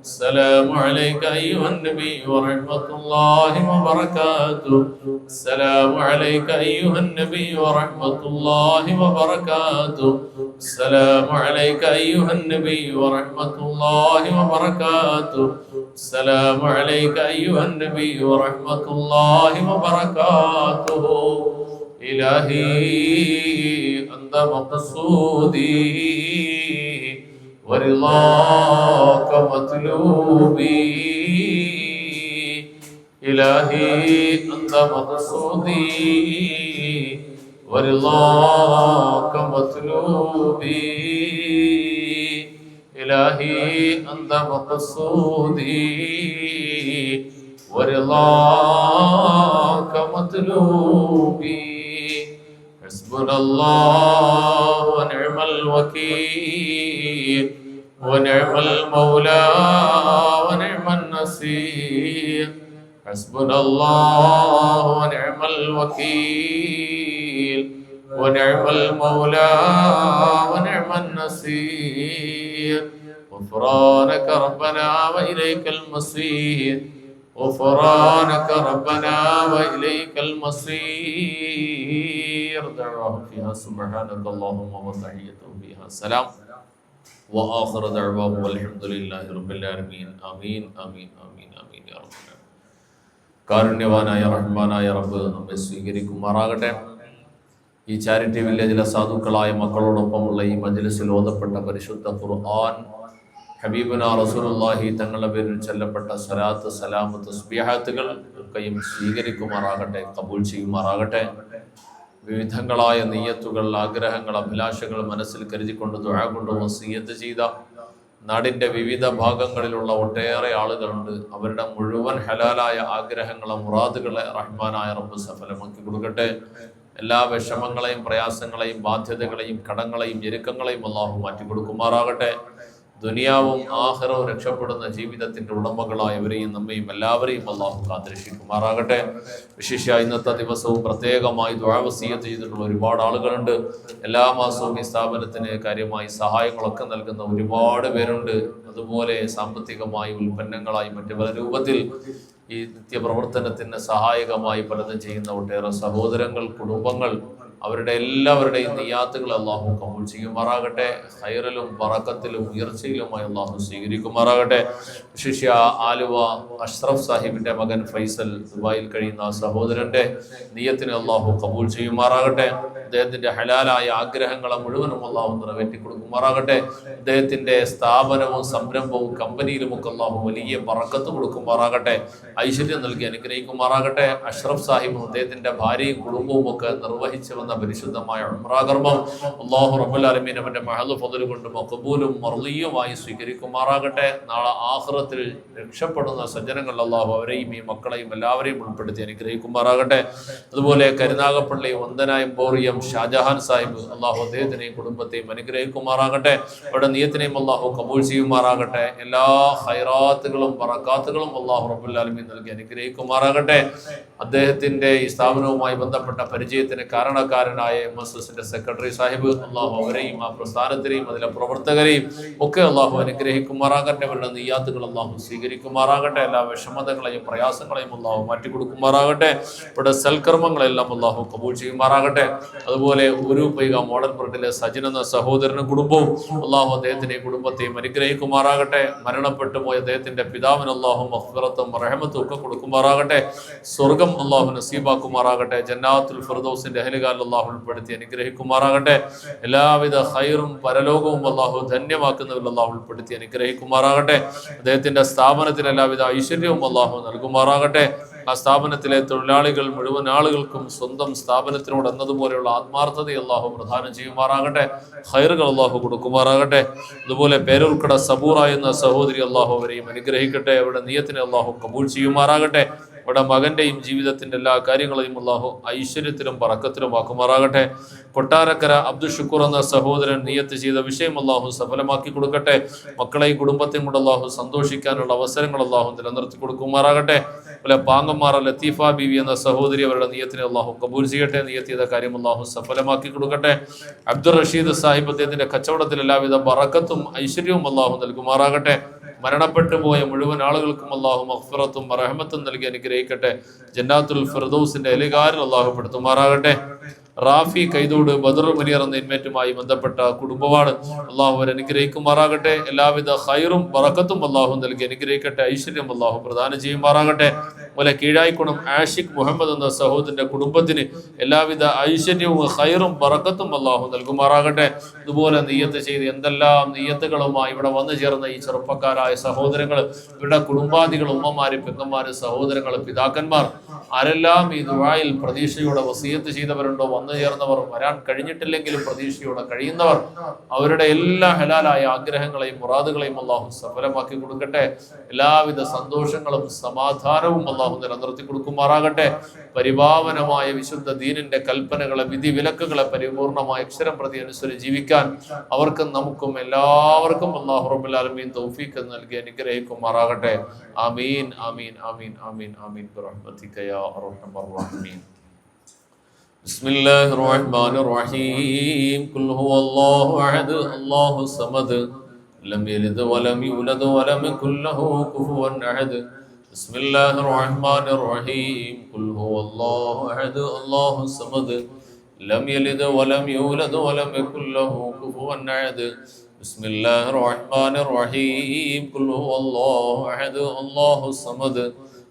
السلام عليك أيها النبي ورحمة الله وبركاته السلام عليك أيها النبي ورحمة الله وبركاته السلام عليك أيها النبي ورحمة الله وبركاته السلام عليك أيها النبي ورحمة الله وبركاته إلهي أنت مقصودي ورضاك مطلوبي إلهي أنت مقصودي. ورضاك مطلوبي إلهي أنت مقصودي. ورضاك مطلوبي حسبنا الله ونعم الوكيل. ونعم المولى ونعم النصير حسبنا الله ونعم الوكيل ونعم المولى ونعم النصير غفرانك ربنا وإليك المصير غفرانك ربنا وإليك المصير دعواهم فيها سبحانك اللهم وتحيتهم فيها سلام وآخر دعواهم والحمد لله رب العالمين آمين آمين آمين آمين يا رب العالمين കാരുണ്യവാനായ റഹ്മാനായ റബ്ബ് നമ്മെ സ്വീകരിക്കുമാറാകട്ടെ ഈ ചാരിറ്റി വില്ലേജിലെ സാധുക്കളായ മക്കളോടൊപ്പമുള്ള ഈ മജ്ലിസിൽ ഓതപ്പെട്ട പരിശുദ്ധ ഖുർആൻ ഹബീബുന റസൂലുള്ളാഹി തങ്ങളുടെ പേരിൽ ചൊല്ലപ്പെട്ട സലാത്ത് സലാമ് തസ്ബീഹാത്തുകൾ ഒക്കെയും സ്വീകരിക്കുമാറാകട്ടെ കബൂൽ ചെയ്യുമാറാകട്ടെ വിവിധങ്ങളായ നെയ്യത്തുകൾ ആഗ്രഹങ്ങൾ അഭിലാഷങ്ങൾ മനസ്സിൽ കരുതിക്കൊണ്ട് ദുആ കൊണ്ട് വസീയത്ത് ചെയ്ത നാടിന്റെ വിവിധ ഭാഗങ്ങളിലുള്ള ഒട്ടേറെ ആളുകളുണ്ട്. അവരുടെ മുഴുവൻ ഹലാലായ ആഗ്രഹങ്ങളെ മുറാദുകളെ റഹ്മാനായ റബ്ബ് സഫലമാക്കി കൊടുക്കട്ടെ. എല്ലാ വിഷമങ്ങളെയും പ്രയാസങ്ങളെയും ബാധ്യതകളെയും കടങ്ങളെയും ഞെരുക്കങ്ങളെയും അള്ളാഹു മാറ്റി കൊടുക്കുമാറാകട്ടെ ദുനിയാവും ആഹ്റവും രക്ഷപ്പെടുന്ന ജീവിതത്തിന്റെ ഉടമകളായവരെയും നമ്മയും എല്ലാവരെയും അള്ളാഹു കാത്തിരക്ഷിക്കുമാറാകട്ടെ. വിശിഷ്യ ഇന്നത്തെ ദിവസവും പ്രത്യേകമായി ദ്വാവസീയത്ത് ചെയ്തിട്ടുള്ള ഒരുപാട് ആളുകളുണ്ട്. എല്ലാ മാസവും ഈ സ്ഥാപനത്തിന് കാര്യമായി സഹായങ്ങളൊക്കെ നൽകുന്ന ഒരുപാട് പേരുണ്ട്. അതുപോലെ സാമ്പത്തികമായി ഉൽപ്പന്നങ്ങളായി മറ്റു പല രൂപത്തിൽ ഈ നിത്യപ്രവർത്തനത്തിന് സഹായകമായി പലതും ചെയ്യുന്ന ഒട്ടേറെ സഹോദരങ്ങൾ കുടുംബങ്ങൾ അവരുടെ എല്ലാവരുടെയും നിയാത്തുകൾ അള്ളാഹു കബൂൾ ചെയ്യുമാറാകട്ടെ. ഹൈറലും പറക്കത്തിലും ഉയർച്ചയിലുമായി അള്ളാഹു സ്വീകരിക്കുമാറാകട്ടെ. ശിഷ്യ ആലുവ അഷ്റഫ് സാഹിബിന്റെ മകൻ ഫൈസൽ ദുബായിൽ കഴിയുന്ന സഹോദരന്റെ നെയ്യത്തിന് അള്ളാഹു കബൂൾ ചെയ്യുമാറാകട്ടെ. അദ്ദേഹത്തിന്റെ ഹലാലായ ആഗ്രഹങ്ങളെ മുഴുവനും അള്ളാഹു നിറവേറ്റി കൊടുക്കുമാറാകട്ടെ അദ്ദേഹത്തിന്റെ സ്ഥാപനവും സംരംഭവും കമ്പനിയിലും ഒക്കെ അള്ളാഹു വലിയ പറക്കത്ത് കൊടുക്കുമാറാകട്ടെ. ഐശ്വര്യം നൽകി അനുഗ്രഹിക്കുമാറാകട്ടെ. അഷ്റഫ് സാഹിബും അദ്ദേഹത്തിന്റെ ഭാര്യയും കുടുംബവും ഒക്കെ നിർവഹിച്ചു വന്ന പരിശുദ്ധമായ ഉമ്രാകർമ്മം അള്ളാഹു റബുലാലമീൻ അവന്റെ മഹദ് ഫതിൽ കൊണ്ട് മക്കബൂലും മർലിയുമായി സ്വീകരിക്കുമാറാകട്ടെ. നാളെ ആഹ്റത്തിൽ രക്ഷപ്പെടുന്ന സജ്ജനങ്ങൾ അള്ളാഹു അവരെയും ഈ മക്കളെയും എല്ലാവരെയും ഉൾപ്പെടുത്തി അനുഗ്രഹിക്കുമാറാകട്ടെ. അതുപോലെ കരുനാഗപ്പള്ളി വന്ദന എംപോറിയം ഷാജഹാൻ സാഹിബ് അള്ളാഹു അദ്ദേഹത്തിനെയും കുടുംബത്തെയും അനുഗ്രഹിക്കുമാറാകട്ടെ. അവരുടെ നിയത്തിനെയും അള്ളാഹു കബൂൾ ചെയ്യുമാറാകട്ടെ. എല്ലാ ഹൈറാത്തുകളും പറക്കാത്തുകളും അള്ളാഹു റബ്ബുൽ ആലമീൻ നൽകി അനുഗ്രഹിക്കുമാറാകട്ടെ. അദ്ദേഹത്തിന്റെ ഈ സ്ഥാപനവുമായി ബന്ധപ്പെട്ട പരിചയത്തിന് കാരണക്കാരനായ എം എസ് എസിന്റെ സെക്രട്ടറി സാഹിബ് അള്ളാഹു അവരെയും ആ പ്രസ്ഥാനത്തിനെയും അതിലെ പ്രവർത്തകരെയും ഒക്കെ അള്ളാഹു അനുഗ്രഹിക്കുമാറാകട്ടെ. അവരുടെ നെയ്യാത്തുകൾ അള്ളാഹു സ്വീകരിക്കുമാറാകട്ടെ. എല്ലാ വിഷമതകളെയും പ്രയാസങ്ങളെയും അള്ളാഹു മാറ്റിക്കൊടുക്കുമാറാകട്ടെ. ഇവിടെ സൽക്കർമ്മങ്ങളെല്ലാം അള്ളാഹു കബൂൾ ചെയ്യുമാറാകട്ടെ. അതുപോലെ ഒരു പൈക മോഡൽ പ്രിന്റിലെ സജിൻ എന്ന കുടുംബവും അള്ളാഹു അദ്ദേഹത്തിന്റെ കുടുംബത്തെയും അനുഗ്രഹിക്കുമാറാകട്ടെ. മരണപ്പെട്ടു പോയ അദ്ദേഹത്തിന്റെ പിതാവിന് അള്ളാഹു മഹ്ഫറത്തും റഹമത്തും ഒക്കെ കൊടുക്കുമാറാകട്ടെ. സ്വർഗം അള്ളാഹു നസീബാക്കുമാറാകട്ടെ. ജന്നാത്തുൽ ഫിർദൗസിന്റെ അഹലുകാൽ അള്ളാഹു ഉൾപ്പെടുത്തി അനുഗ്രഹിക്കുമാറാകട്ടെ. എല്ലാവിധ ഹൈറും പരലോകവും അള്ളാഹു ധന്യമാക്കുന്നതിൽ അള്ളാഹു ഉൾപ്പെടുത്തി അനുഗ്രഹിക്കുമാറാകട്ടെ. അദ്ദേഹത്തിന്റെ സ്ഥാപനത്തിൽ എല്ലാവിധ ഐശ്വര്യവും അള്ളാഹു നൽകുമാറാകട്ടെ. ആ സ്ഥാപനത്തിലെ തൊഴിലാളികൾ മുഴുവൻ ആളുകൾക്കും സ്വന്തം സ്ഥാപനത്തിനോട് എന്നതുപോലെയുള്ള ആത്മാർത്ഥത അള്ളാഹു പ്രധാനം ചെയ്യുമാറാകട്ടെ. ഹൈറുകൾ അള്ളാഹു കൊടുക്കുമാറാകട്ടെ. അതുപോലെ പേരുൾക്കട സബൂറ എന്ന സഹോദരി അള്ളാഹു അവരെയും അനുഗ്രഹിക്കട്ടെ. അവരുടെ നിയത്തിനെ അള്ളാഹു കബൂൾ ചെയ്യുമാറാകട്ടെ. ഇവിടെ മകന്റെയും ജീവിതത്തിന്റെ എല്ലാ കാര്യങ്ങളെയും അള്ളാഹു ഐശ്വര്യത്തിലും പറക്കത്തിലും ആക്കുമാറാകട്ടെ. കൊട്ടാരക്കര അബ്ദുൽ ഷുക്കൂർ എന്ന സഹോദരൻ നിയത്ത് ചെയ്ത വിഷയം അള്ളാഹു സഫലമാക്കി കൊടുക്കട്ടെ. മക്കളെയും കുടുംബത്തെയും കൊണ്ട് അള്ളാഹു സന്തോഷിക്കാനുള്ള അവസരങ്ങൾ അള്ളാഹു നിലനിർത്തി കൊടുക്കുമാറാകട്ടെ. അതുപോലെ പാങ്ങന്മാർ ലത്തീഫ ബീവി എന്ന സഹോദരി അവരുടെ നിയത്തിനെ അള്ളാഹു കബൂൽ ചെയ്യട്ടെ. നീയത്ത് ചെയ്ത കാര്യം അള്ളാഹു സഫലമാക്കി കൊടുക്കട്ടെ. അബ്ദുൾ റഷീദ് സാഹിബ് അദ്ദേഹത്തിന്റെ കച്ചവടത്തിൽ എല്ലാവിധ പറക്കത്തും ഐശ്വര്യവും അള്ളാഹു നൽകുമാറാകട്ടെ. മരണപ്പെട്ടു പോയ മുഴുവൻ ആളുകൾക്കും അള്ളാഹു മഹ്ഫറത്തും റഹമത്തും നൽകി അനുഗ്രഹിക്കട്ടെ. ജന്നാത്തുൽ ഫിർദൌസിന്റെ എലികാരിൽ അള്ളാഹു പെടുത്തുമാറാകട്ടെ. റാഫി കൈതോട് ബദർ മുനിയർ എന്ന ഇൻമേറ്റുമായി ബന്ധപ്പെട്ട കുടുംബമാണ്. അള്ളാഹു അവർ അനുഗ്രഹിക്കുമാറാകട്ടെ എല്ലാവിധ ഹൈറും വറക്കത്തും അള്ളാഹു നൽകി അനുഗ്രഹിക്കട്ടെ. ഐശ്വര്യം അള്ളാഹു പ്രദാനം ചെയ്യുമാറാകട്ടെ അതുപോലെ കീഴായിക്കുണം ആഷിഖ് മുഹമ്മദ് എന്ന സഹോദരന്റെ കുടുംബത്തിന് എല്ലാവിധ ഐശ്വര്യവും ഹൈറും വറക്കത്തും അള്ളാഹു നൽകുമാറാകട്ടെ. ഇതുപോലെ നെയ്യത്ത് ചെയ്ത് എന്തെല്ലാം നെയ്യത്തുകളുമായി ഇവിടെ വന്നു ചേർന്ന ഈ ചെറുപ്പക്കാരായ സഹോദരങ്ങൾ ഇവരുടെ കുടുംബാദികൾ ഉമ്മമാര് പെങ്ങന്മാര് സഹോദരങ്ങൾ പിതാക്കന്മാർ ആരെല്ലാം ഈ ദുബായിൽ പ്രതീക്ഷയോടെ വസീയത്ത് ചെയ്തവരുണ്ടോ വന്നു ചേർന്നവർ വരാൻ കഴിഞ്ഞിട്ടില്ലെങ്കിലും പ്രതീക്ഷയോടെ കഴിയുന്നവർ അവരുടെ എല്ലാ ഹലാലായ ആഗ്രഹങ്ങളെയും മുറാദുകളെയും അള്ളാഹു സഫലമാക്കി കൊടുക്കട്ടെ. എല്ലാവിധ സന്തോഷങ്ങളും സമാധാനവും അള്ളാഹു നിലനിർത്തി കൊടുക്കുമാറാകട്ടെ. പരിപാവനമായ വിശുദ്ധ ദീനിന്റെ കൽപ്പനകളെ വിധി വിലക്കുകളെ പരിപൂർണമായ അക്ഷരം പ്രതി അനുസരിച്ച് ജീവിക്കാൻ അവർക്കും നമുക്കും എല്ലാവർക്കും അള്ളാഹു റബുലാലമീൻ തൗഫീഖ് നൽകി അനുഗ്രഹിക്കുമാറാകട്ടെ. ആമീൻ ആമീൻ ആമീൻ ആമീൻ ആമീൻ. യാ അർഹമർ റഹീമീൻ بسم الله الرحمن الرحيم. قل هو الله أحد الله الصمد. لم يلد ولم يولد ولم يكن له كفوا أحد. بسم الله الرحمن الرحيم. قل هو الله أحد الله الصمد. لم يلد ولم يولد ولم يكن له كفوا أحد. بسم الله الرحمن الرحيم. قل هو الله أحد الله الصمد.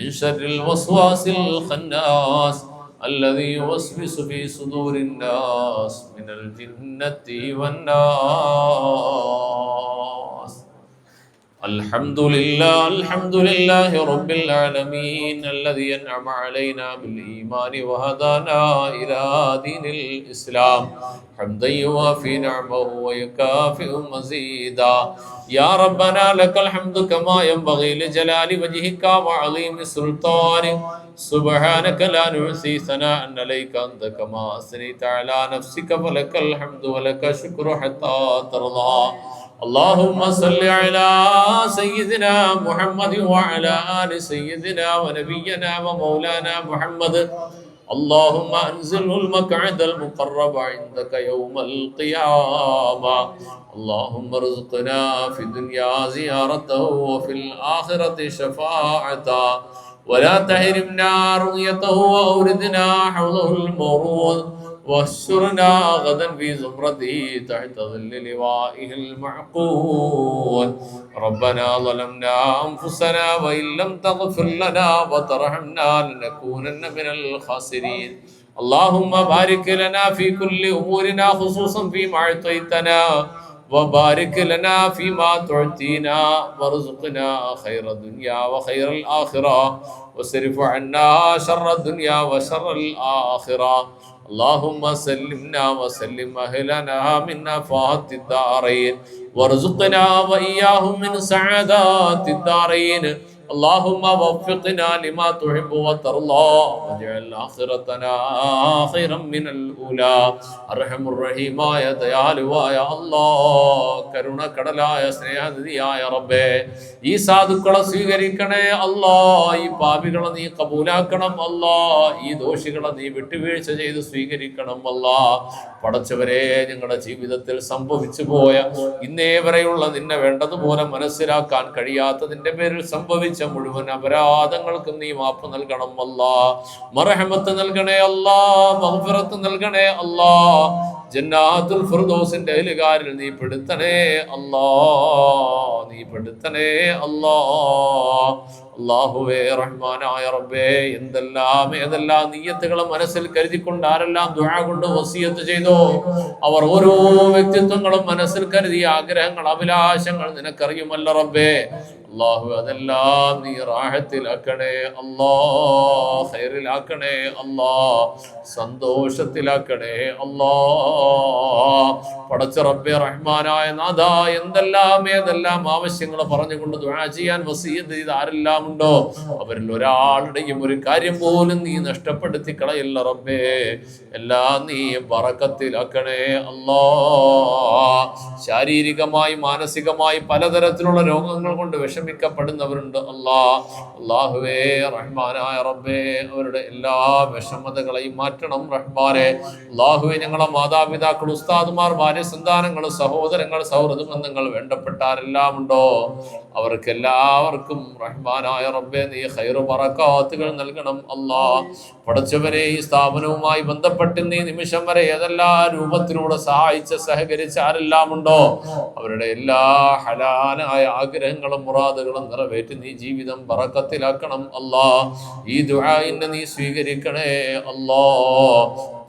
من شر الوسواس الخناس الذي يوسوس في صدور الناس من الجنة والناس الحمد لله الحمد لله رب العالمين الذي أنعم علينا بالإيمان وهدانا إلى دين الإسلام حمدا يوافي نعمه ويكافئ مزيدا يا ربنا لك الحمد كما ينبغي لجلال وجهك وعظيم سلطانك سبحانك لا نحصي ثناء عليك أنت كما أثنيت على نفسك فلك الحمد ولك الشكر حتى ترضى اللهم صل على سيدنا محمد وعلى آل سيدنا ونبينا ومولانا محمد اللهم انزله المقعد المقرب عندك يوم القيامة اللهم ارزقنا في الدنيا زيارته وفي الآخرة شفاعته ولا تحرمنا رؤيته وأوردنا حوضه المورود واحشرنا غدا في زمرته تحت ظل لوائه المعقول ربنا ظلمنا أنفسنا وإن لم تغفر لنا وترحمنا لنكونن من الخاسرين اللهم بارك لنا في كل أمورنا خصوصا فيما أعطيتنا وبارك لنا فيما تعطينا وارزقنا خير الدنيا وخير الآخرة واصرف عنا شر الدنيا وشر الآخرة اللهم سلمنا وسلم أهلنا من نفات الدارين وارزقنا وإياهم من سعادات الدارين. اللهم وفقنا لما تحب وترضى واجعل آخرتنا خيرا من الأولى അർഹം റഹീമായ ദയാലുവായ കരുണ കടലായ സ്നേഹനിധിയായ റബ്ബേ ഈ സാധുക്കളെ സ്വീകരിക്കണേ അല്ലാ. ഈ പാപികളെ നീ കബൂലാക്കണം അല്ലാ. ഈ ദോഷികളെ നീ വിട്ടുവീഴ്ച ചെയ്ത് സ്വീകരിക്കണം അല്ലാ. പടച്ചവരെ ഞങ്ങളുടെ ജീവിതത്തിൽ സംഭവിച്ചു പോയ ഇന്നേ നിന്നെ വേണ്ടതുപോലെ മനസ്സിലാക്കാൻ കഴിയാത്തതിന്റെ പേരിൽ സംഭവിച്ചു മുഴുവൻ അപരാധങ്ങൾക്കും നീ മാപ്പ് നൽകണം അല്ലാ. മറഹമത്ത് നൽകണേ അല്ലാ. മഹഫിറത്ത് നൽകണേ അല്ലാ. ജന്നാത്തുൽ ഫിർദോസിന്റെ അയലുകാരിൽ നീ പെടുത്തണേ അല്ലാ. നീ പെടുത്തണേ അല്ലാ. അള്ളാഹുവേ റഹ്മാനായ റബ്ബേ എന്തെല്ലാം ഏതെല്ലാം നീയത്തുകളെ മനസ്സിൽ കരുതിക്കൊണ്ട് ആരെല്ലാം ദുആ കൊണ്ട് വസിയത്ത് ചെയ്തോ? അവർ ഓരോ വ്യക്തിത്വങ്ങളും മനസ്സിൽ കരുതിയ ആഗ്രഹങ്ങൾ അഭിലാഷങ്ങൾ നിനക്കറിയുമല്ല റബ്ബേ. അള്ളാഹു അതെല്ലാം നീ റാഹത്തിലാക്കണേ ഖൈറിലാക്കണേ അല്ലാ സന്തോഷത്തിലാക്കണേ അല്ലാ പടച്ച റബ്ബെ റഹ്മാനായ നാഥ എന്തെല്ലാം ഏതെല്ലാം ആവശ്യങ്ങൾ പറഞ്ഞുകൊണ്ട് ദുആ ചെയ്യാൻ വസീയത്ത് ചെയ്ത് ആരെല്ലാം ഉണ്ടോ അവരിൽ ഒരാളുടെയും ഒരു കാര്യം പോലും നീ നഷ്ടപ്പെടുത്തി കളയില്ല റബ്ബേ. എല്ലാം നീ പറക്കത്തിലാക്കണേ അല്ലാ ശാരീരികമായി മാനസികമായി പലതരത്തിലുള്ള രോഗങ്ങൾ കൊണ്ട് വിഷമിക്കപ്പെടുന്നവരുണ്ട്. അല്ലാ അള്ളാഹുവേ റഹ്മാനായ റബ്ബേ അവരുടെ എല്ലാ വിഷമതകളെയും മാറ്റണം റഹ്മാനെ. അള്ളാഹുവെ ഞങ്ങളെ മാതാപിതാക്കൾ ഉസ്താദുമാർ ഭാര്യ സന്താനങ്ങൾ സഹോദരങ്ങൾ സൗഹൃദ ബന്ധങ്ങൾ വേണ്ടപ്പെട്ടാരെല്ലാം ഉണ്ടോ? അവർക്കെല്ലാവർക്കും റഹ്മാനായ റബ്ബെ നീ ഹൈറു പറക്കാത്തുകൾ നൽകണം. അല്ലാ പടച്ചവരെ ഈ സ്ഥാപനവുമായി ബന്ധപ്പെട്ട് നീ നിമിഷം വരെ ഏതെല്ലാം രൂപത്തിലൂടെ സഹായിച്ച സഹകരിച്ച ആരെല്ലാം ഉണ്ടോ അവരുടെ എല്ലാ ഹലാലായ ആഗ്രഹങ്ങളും മുറാദുകളും നിറവേറ്റി നീ ജീവിതം പറക്കത്തിലാക്കണം അല്ലാ. ഈ ദുആഇനെ നീ സ്വീകരിക്കണേ അല്ലോ.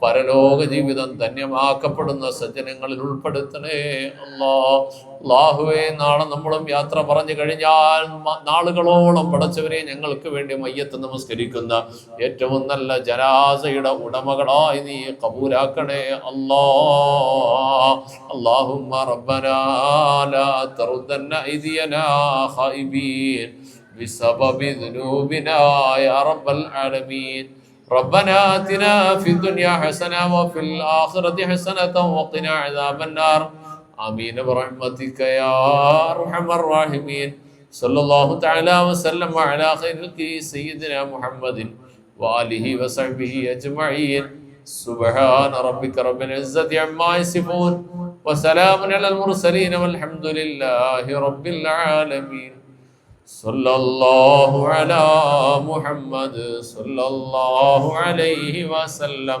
പരലോക ജീവിതം ധന്യമാക്കപ്പെടുന്ന സജ്ജനങ്ങളിൽ ഉൾപ്പെടുത്തണേ അല്ലാ. അള്ളാഹുവേ നാളെ നമ്മളും യാത്ര പറഞ്ഞു കഴിഞ്ഞാൽ മ- നാളുകളോളം പടച്ചവരെ ഞങ്ങൾക്ക് വേണ്ടി മയ്യത്ത് നമസ്കരിക്കുന്ന ഏറ്റവും നല്ല ജനാസയുടെ ഉടമകളായി നീ കബൂലാക്കണേ അല്ലാ اللهم ربنا لا تردن أيدينا خائبين بسبب ذنوبنا يا رب العالمين ربنا آتنا في الدنيا حسنة وفي الآخرة حسنة وقنا عذاب النار آمين برحمتك يا أرحم الراحمين صلى الله تعالى وسلم على خير سيدنا محمد وآله وصحبه أجمعين سبحان ربك رب العزة عما يصفون وسلام على المرسلين والحمد لله رب العالمين صلى الله على محمد صلى الله عليه وسلم